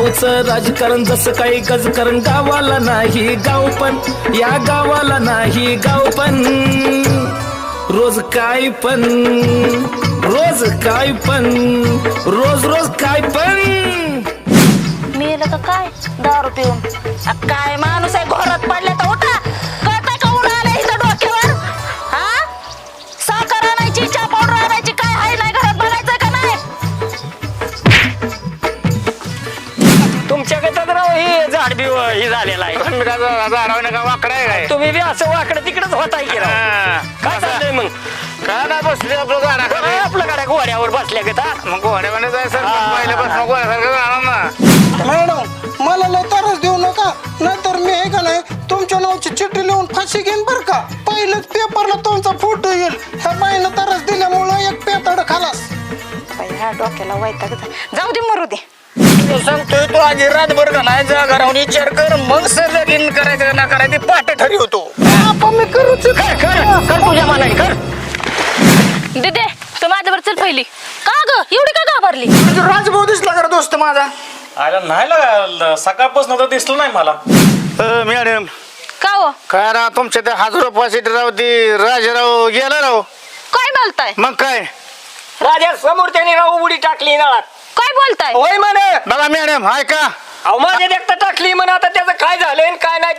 गावचं राजकारण जसं काही गजकारण गावाला नाही गाव पण. या गावाला नाही गाव पण. रोज काय पण. रोज काय पण. रोज रोज काय पण. मेलं का काय? दारू पिऊन. काय माणूस आहे घोरात पडल्या हे झाड बी हे झालेलं आहे. मी काय झाडावर नका वाकडा आहे काय? तुम्ही बी असं वाकडं तिकडच होताय की राव. हा. काय चाललंय मग? काय नाही बसली आपलं काय आपलं गाड्या घोड्यावर बसल्या का मग घोड्यामध्ये जायचं हा. पहिल्यापासून घोड्यासारखं जाणार ना. मॅडम मला लय त्रास देऊ नका. नाहीतर मी हे का नाही तुमच्या नावची चिठ्ठी लिहून फाशी घेईन बर का? पहिलंच पेपरला तुमचा फोटो येईल. ह्या बाईनं त्रास दिल्यामुळं एक पेताड खालास. बाई, ह्या डोक्याला वैताग झाला. जाऊ दे मरू दे. तू सांगतोय तू आधी रातभर का नाही जागा राहून विचार कर मग सर लगीन करायचं ना करायचं ते पाठ ठरवतो आपण मी करूच कर कर कर तुझ्या मनाने कर. दिदे तू माझ्यावर चल पहिली. का ग? एवढी का घाबरली? राजभाऊ दिसला कर दोस्त माझा? आयला नाही लागा सकाळपासून तर दिसलं नाही मला. मॅडम. का हो? काय राव तुमच्या त्या हजार रुपयासाठी राव ती राजाराव गेला राव. काय बोलताय? मग काय? राजा समोर त्यांनी राव उडी टाकली नळात. काय बोलताय? होय म्हणे. बघा मॅडम हाय का अहो माझ्या देखता टाकली म्हणे आता त्याचं काय झालंय आणि काय नाही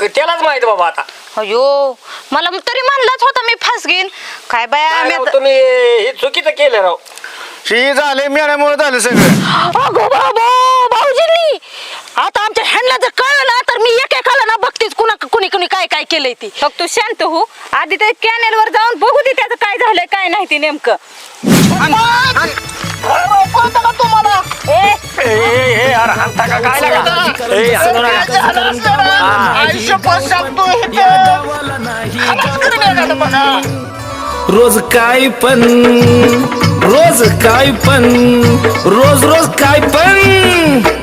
ते त्यालाच माहीत बाबा आता. अयो मला तरी म्हणलाच होता मी फास घेईन काय बाया काय मी राव आता- तुम्ही हे चुकीचं केलं राव. ही झाले मॅडममुळे झालं सगळं. अगो बाबो भाऊजींनी. आता आमच्या ह्यांना जर कळलं ना तर मी एक एकाला ना बघतेच कुणा कुणी कुणी काय काय केलंय ती. मग तू शांत हो. आधी ते कॅनेल वर जाऊन बघू दे त्याचं काय नाही ते नेमकं. तुम्हाला? ए. रोज काय पण रोज काय पण रोज रोज काय पण.